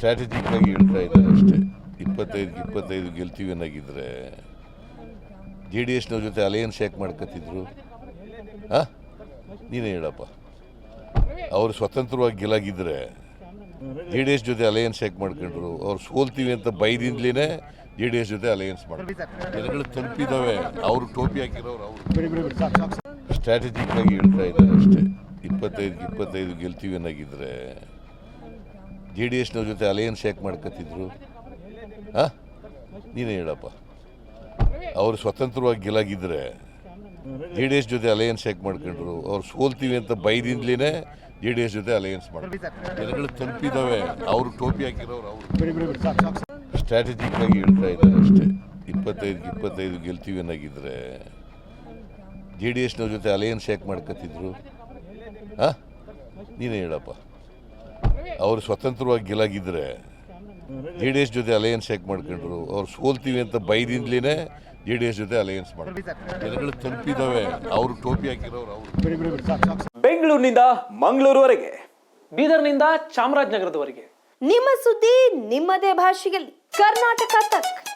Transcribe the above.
Strategic ಆಗಿ ಹೇಳ್ತಾ ಇದ್ದಾರೆ ಅಷ್ಟೇ. ಇಪ್ಪತ್ತೈದು ಇಪ್ಪತ್ತೈದು ಗೆಲ್ತೀವಿ ಅನ್ನಾಗಿದ್ರೆ ಜೆ ಡಿ ಎಸ್ನವ್ರ ಜೊತೆ ಅಲಯನ್ಸ್ ಯಾಕೆ ಮಾಡ್ಕೊತಿದ್ರು ಹಾಂ? ನೀನೇ ಹೇಳಪ್ಪ. ಅವರು ಸ್ವತಂತ್ರವಾಗಿ ಗೆಲಾಗಿದ್ದರೆ ಜೆ ಡಿ ಎಸ್ ಜೊತೆ ಅಲಯನ್ಸ್ ಯಾಕೆ ಮಾಡ್ಕೊಂಡ್ರು. ಅವ್ರು ಸೋಲ್ತೀವಿ ಅಂತ ಬೈದಿಂದಲೇ ಜೆ ಡಿ ಎಸ್ ಜೊತೆ ಅಲಯನ್ಸ್ ಮಾಡ್ತಾರೆ ಜನಗಳು ತಲುಪಿದ್ದಾವೆ ಅವರು ಟೋಪಿ ಹಾಕಿರೋರು ಅವರು. ಸ್ಟ್ರಾಟಜಿಕ್ ಆಗಿ ಹೇಳ್ತಾ ಇದ್ದಾರೆ ಅಷ್ಟೇ. ಇಪ್ಪತ್ತೈದು ಇಪ್ಪತ್ತೈದು ಗೆಲ್ತೀವಿ ಅನ್ನೋಗಿದ್ರೆ ಜೆ ಡಿ ಎಸ್ನವ್ರ ಜೊತೆ ಅಲಯನ್ಸ್ ಶೇಕ್ ಮಾಡ್ಕೊತಿದ್ರು ಹಾಂ? ನೀನೇ ಹೇಳಪ್ಪ. ಅವರು ಸ್ವತಂತ್ರವಾಗಿ ಗೆಲಾಗಿದ್ದರೆ ಜೆ ಡಿ ಎಸ್ ಜೊತೆ ಅಲಯನ್ಸ್ ಶೇಕ್ ಮಾಡ್ಕೊಂಡ್ರು. ಅವ್ರು ಸೋಲ್ತೀವಿ ಅಂತ ಬೈದಿಂದಲೇ ಜೆ ಡಿ ಎಸ್ ಜೊತೆ ಅಲಯನ್ಸ್ ಮಾಡ್ತಾರೆ. ಜನಗಳು ಅವರು ಟೋಪಿ ಹಾಕಿರೋರು ಅವರು. ಸ್ಟ್ರಾಟಜಿಕ್ ಆಗಿ ಹೇಳ್ತಾ ಇದ್ದಾರೆ ಅಷ್ಟೇ. ಇಪ್ಪತ್ತೈದು ಇಪ್ಪತ್ತೈದು ಗೆಲ್ತೀವಿ ಅನ್ನಾಗಿದ್ದರೆ ಜೆ ಡಿ ಎಸ್ನವ್ರ ಜೊತೆ ಅಲಯನ್ಸ್ ಶೇಕ್ ಮಾಡ್ಕೊತಿದ್ರು ಹಾಂ? ನೀನೇ ಹೇಳಪ್ಪ. ಅವರು ಸ್ವತಂತ್ರವಾಗಿ ಗೆಲಾಗಿದ್ರೆ ಜೆ ಡಿ ಎಸ್ ಜೊತೆ ಅಲಯನ್ಸ್ ಯಾಕೆ ಮಾಡ್ಕೊಂಡ್ರು. ಅವ್ರು ಸೋಲ್ತೀವಿ ಅಂತ ಬೈದಿಂದಲೇ ಜೆ ಡಿ ಎಸ್ ಜೊತೆ ಅಲಯನ್ಸ್ ಮಾಡ್ತಾರೆ. ಜನಗಳು ತಲುಪಿದ್ದಾವೆ ಅವರು ಟೋಪಿ ಹಾಕಿರೋರು ಅವರು. ಬೆಂಗಳೂರಿನಿಂದ ಮಂಗಳೂರುವರೆಗೆ ಬೀದರ್ನಿಂದ ಚಾಮರಾಜನಗರದವರೆಗೆ. ನಿಮ್ಮ ಸುದ್ದಿ ನಿಮ್ಮದೇ ಭಾಷೆಯಲ್ಲಿ. ಕರ್ನಾಟಕ ತಕ್.